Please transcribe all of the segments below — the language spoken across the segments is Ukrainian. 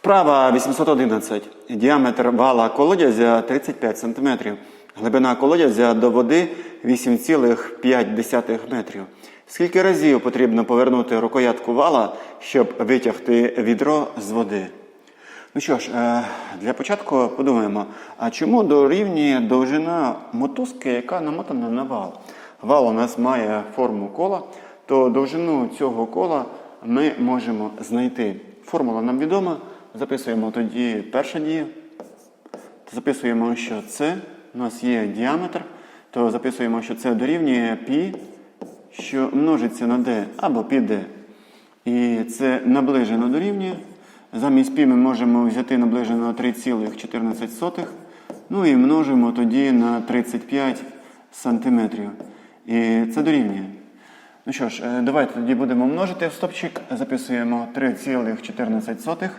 Вправа 811. Діаметр вала колодязя 35 см. Глибина колодязя до води 8,5 метрів. Скільки разів потрібно повернути рукоятку вала, щоб витягти відро з води? Ну що ж, е, для початку подумаємо, а чому дорівнює довжина мотузки, яка намотана на вал? Вал у нас має форму кола, то довжину цього кола ми можемо знайти. Формула нам відома. Записуємо тоді перша дія. Записуємо, що це у нас є діаметр, то записуємо, що це дорівнює π, що множиться на d або πd. І це наближено дорівнює. Замість π ми можемо взяти наближено на 3,14. Ну і множимо тоді на 35 сантиметрів. І це дорівнює. Ну що ж, е, давайте тоді будемо множити в стопчик. Записуємо 3,14.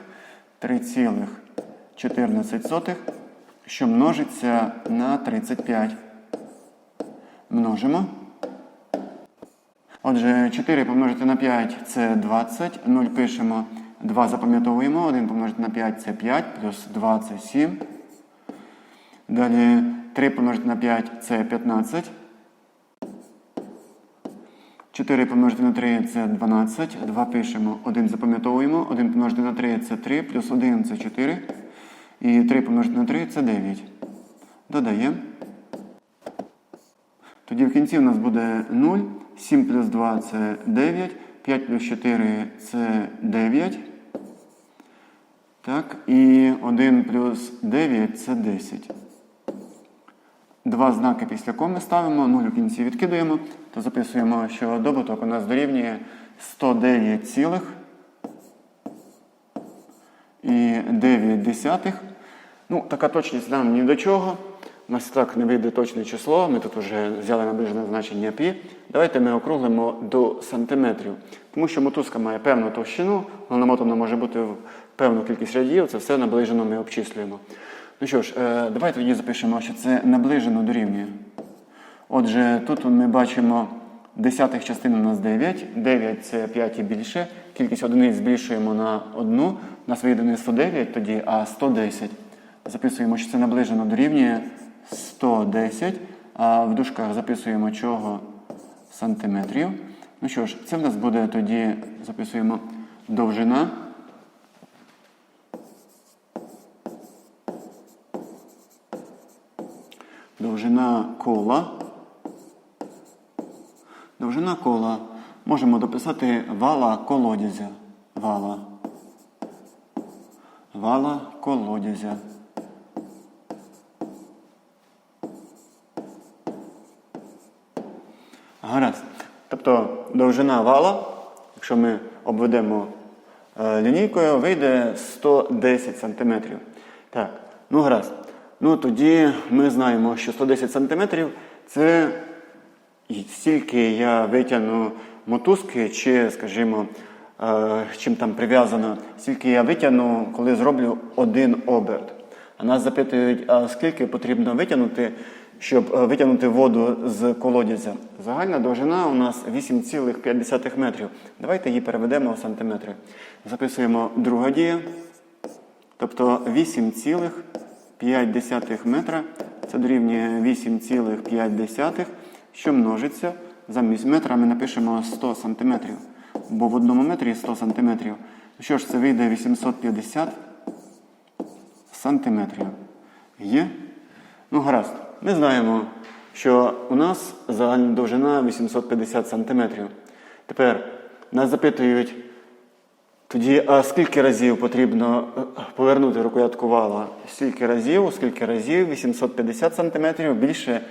3,14, що множиться на 35. Множимо. Отже, 4 помножити на 5 це 20. 0 пишемо. 2 запам'ятовуємо. 1 помножити на 5 це 5, плюс 2 це 7. Далі 3 помножити на 5 це 15. 4 помножити на 3 це 12. 2 пишемо, 1 запам'ятовуємо. 1 помножити на 3 це 3, плюс 1 це 4. І 3 помножити на 3 це 9. Додаємо. Тоді в кінці у нас буде 0. 7 плюс 2 це 9. 5 плюс 4 це 9. Так, і 1 плюс 9 це 10. Два знаки після коми ставимо, 0 у кінці відкидуємо, то записуємо, що добуток у нас дорівнює 109 цілих і 9 десятих. Ну, така точність нам ні до чого. У нас так не вийде точне число, ми тут вже взяли наближене значення π. Давайте ми округлимо до сантиметрів. Тому що мотузка має певну товщину, вона намотана може бути в певну кількість радіїв, це все наближено ми обчислюємо. Ну що ж, е, давайте тоді запишемо, що це наближено дорівнює. Отже, тут ми бачимо десятих частин у нас 9. 9 це 5 і більше. Кількість одиниць збільшуємо на одну. У нас вийде не 109 тоді, а 110. Записуємо, що це наближено дорівнює 110. А в дужках записуємо чого сантиметрів. Ну що ж, це в нас буде тоді, записуємо довжина. Довжина кола. Довжина кола. Можемо дописати вала колодязя. Вала. Вала колодязя. Гаразд. Тобто довжина вала, якщо ми обведемо е, лінійкою, вийде 110 см. Так, ну гаразд. Ну тоді ми знаємо, що 110 см це стільки я витягну мотузки, чи, скажімо, е, чим там прив'язано, стільки я витягну, коли зроблю один оберт. А нас запитують, а скільки потрібно витягнути, щоб е, витягнути воду з колодязя. Загальна довжина у нас 8,5 метрів. Давайте її переведемо в сантиметри. Записуємо друга дія. Тобто 8,5 метра. Це дорівнює 8,5, що множиться. Замість метра ми напишемо 100 сантиметрів. Бо в одному метрі 100 сантиметрів. Що ж, це вийде 850 сантиметрів. Є? Ну, гаразд. Ми знаємо, що у нас загальна довжина 850 сантиметрів. Тепер нас запитують, тоді, а скільки разів потрібно е, повернути рукоятку вала? Скільки разів, скільки разів 850 сантиметрів більше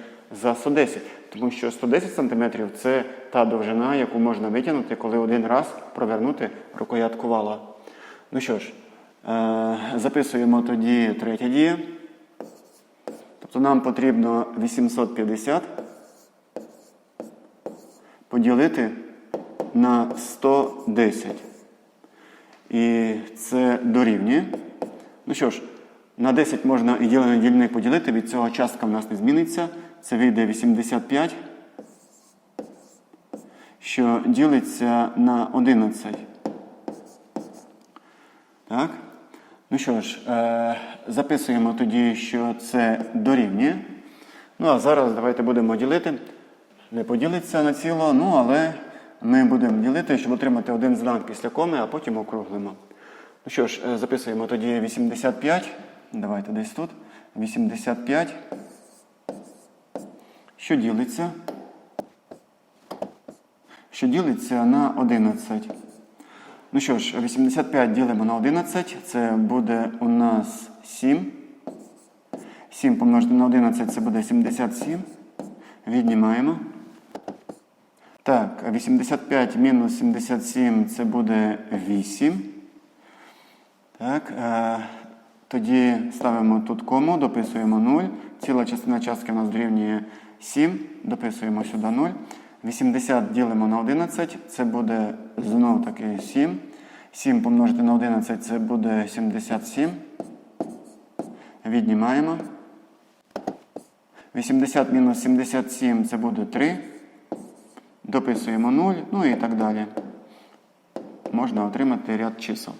за 110. Тому що 110 сантиметрів це та довжина, яку можна витягнути, коли один раз провернути рукоятку вала. Ну що ж, е, записуємо тоді третя дія. Тобто нам потрібно 850 поділити на 110. І це дорівнює. Ну що ж, на 10 можна і ділений дільник поділити, від цього частка в нас не зміниться. Це вийде 85, що ділиться на 11. Так? Ну що ж, е, записуємо тоді, що це дорівнює. Ну а зараз давайте будемо ділити. Не поділиться на ціло, ну але ми будемо ділити, щоб отримати один знак після коми, а потім округлимо. Ну що ж, е, записуємо тоді 85. Давайте десь тут. 85. Що ділиться? Що ділиться на 11. Ну що ж, 85 ділимо на 11, це буде у нас 7. 7 помножити на 11 це буде 77. Віднімаємо. Так, 85 мінус 77 це буде 8. Так, е, тоді ставимо тут кому, дописуємо 0. Ціла частина частки у нас дорівнює 7. Дописуємо сюди 0. 80 ділимо на 11, це буде знов таки 7. 7 помножити на 11 це буде 77. Віднімаємо. 80 мінус 77 це буде 3. Дописуємо 0, ну і так далі. Можна отримати ряд чисел.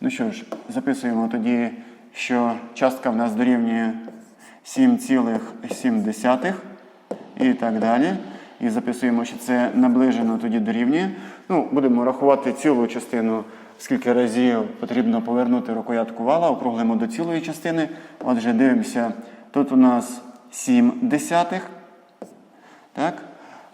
Ну що ж, записуємо тоді, що частка в нас дорівнює 7,7 і так далі. І записуємо, що це наближено тоді дорівнює. Ну, будемо рахувати цілу частину, скільки разів потрібно повернути рукоятку вала, округлимо до цілої частини. Отже, дивимося, тут у нас 7 десятих. Так?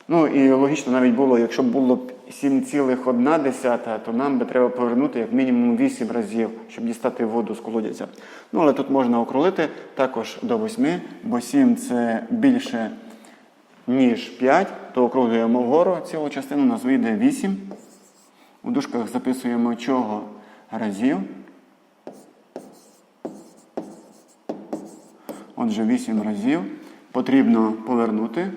Ну і логічно навіть було, якщо було б 7,1, то нам би треба повернути як мінімум 8 разів, щоб дістати воду з колодязя. Ну, але тут можна округлити також до 8, бо 7 це більше, ніж 5, то округлюємо вгору цілу частину, у нас вийде 8. У дужках записуємо чого разів. Отже, 8 разів. Потрібно повернути.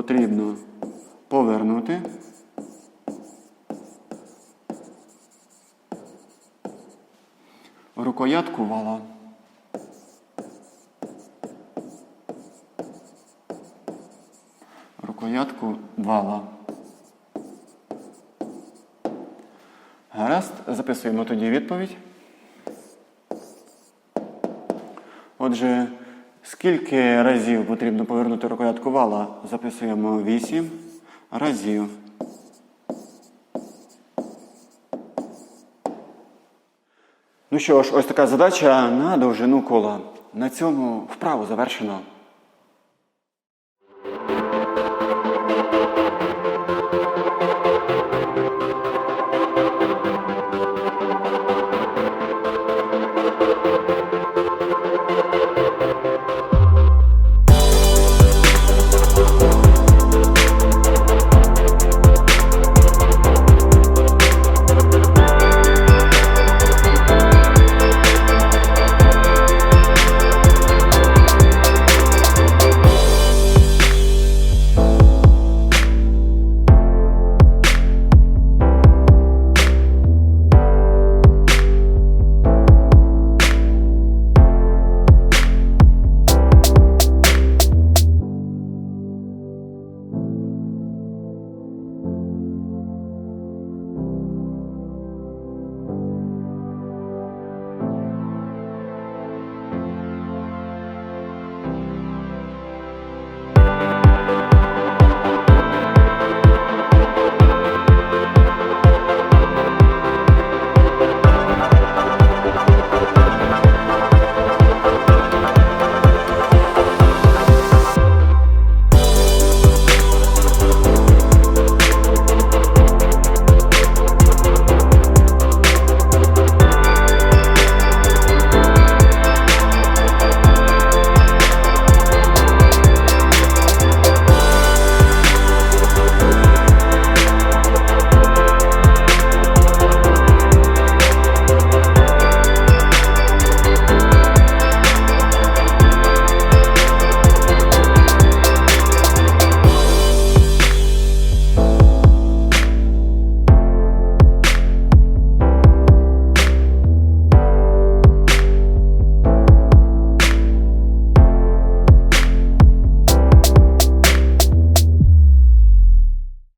Потрібно повернути. Рукоятку вала. Рукоятку вала. Гаразд, записуємо тоді відповідь. Отже, скільки разів потрібно повернути рукоятку вала? Записуємо 8 разів. Ну що ж, ось така задача на довжину кола. На цьому вправу завершено.